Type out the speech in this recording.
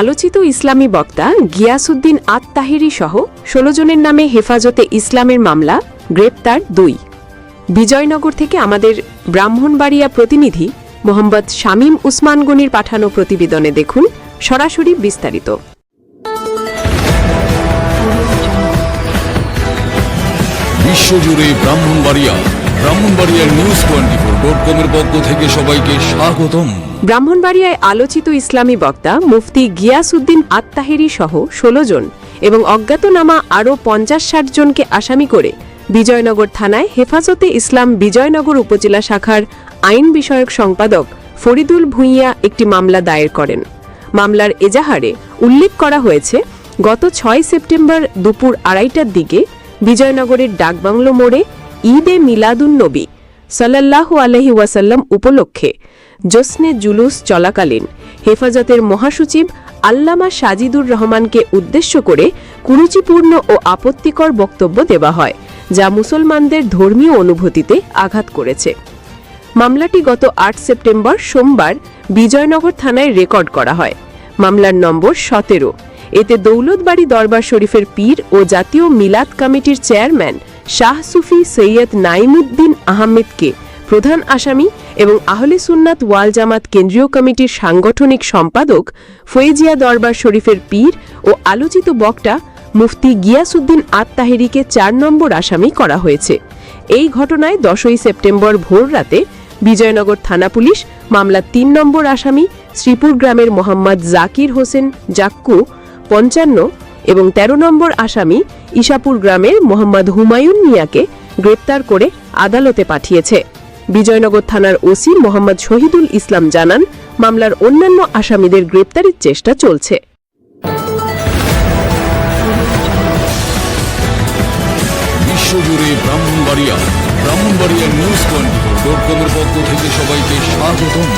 আলোচিত ইসলামী বক্তা গিয়াসুদ্দিন আত তাহিরি সহ ষোলো জনের নামে হেফাজতে ইসলামের মামলা, গ্রেপ্তার দুই। বিজয়নগর থেকে আমাদের ব্রাহ্মণবাড়িয়া প্রতিনিধি মোহাম্মদ শামীম উসমান গনির পাঠানো প্রতিবেদনে দেখুন সরাসরি বিস্তারিত। বিশ্বজুড়ে ব্রাহ্মণবাড়িয়া, ব্রাহ্মণবাড়িয়ার নিউজ টোয়েন্টি ফোর ডট কমের পক্ষ থেকে সবাইকে স্বাগতম। ব্রাহ্মণবাড়িয়ায় আলোচিত ইসলামী বক্তা মুফতি গিয়াসউদ্দিন আত্মাহেরি সহ ষোলো জন এবং অজ্ঞাতনামা আরও পঞ্চাশ ষাট জনকে আসামি করে বিজয়নগর থানায় হেফাজতে ইসলাম বিজয়নগর উপজেলা শাখার আইন বিষয়ক সম্পাদক ফরিদুল ভূঁইয়া একটি মামলা দায়ের করেন। মামলার এজাহারে উল্লেখ করা হয়েছে, গত ছয় সেপ্টেম্বর দুপুর আড়াইটার দিকে বিজয়নগরের ডাকবাংলো মোড়ে ঈদে মিলাদুন নবী সাল্লাল্লাহু আলহি ওয়াসাল্লাম উপলক্ষে জোসনে জুলুস চলাকালীন। হেফাজতের মহাসচিব আল্লামা সাজিদুর রহমানকে উদ্দেশ্য করে কুরুচিপূর্ণ ও আপত্তিকর বক্তব্য দেওয়া হয়, যা মুসলমানদের ধর্মীয় অনুভূতিতে আঘাত করেছে। মামলাটি গত আট সেপ্টেম্বর সোমবার বিজয়নগর থানায় রেকর্ড করা হয়। মামলার নম্বর সতেরো। এতে দৌলতবাড়ি দরবার শরীফের পীর ও জাতীয় মিলাদ কমিটির চেয়ারম্যান শাহ সুফি সৈয়দ নাইমুদ্দিন আহমেদকে প্রধান আসামি এবং আহলে সুন্নাত ওয়াল জামাত কেন্দ্রীয় কমিটির সাংগঠনিক সম্পাদক ফয়েজিয়া দরবার শরীফের পীর ও আলোচিত বক্তা মুফতি গিয়াসুদ্দিন আত তাহেরিকে চার নম্বর আসামি করা হয়েছে। এই ঘটনায় দশই সেপ্টেম্বর ভোর রাতে বিজয়নগর থানা পুলিশ মামলার তিন নম্বর আসামি শ্রীপুর গ্রামের মোহাম্মদ জাকির হোসেন জাক্কু পঞ্চান্ন এবং ১৩ নম্বর আসামি ইশাপুর গ্রামের মোহাম্মদ হুমায়ুন মিয়াকে গ্রেপ্তার করে আদালতে পাঠিয়েছে। বিজয়নগর থানার ওসি মোহাম্মদ শহীদুল ইসলাম জানান, মামলার অন্যান্য আসামিদের গ্রেপ্তারের চেষ্টা চলছে। ব্রাহ্মণবাড়িয়া ব্রাহ্মণবাড়িয়ার নিউজ টোয়েন্টি ফোর ডট কমের পক্ষ থেকে সবাইকে স্বাগতম।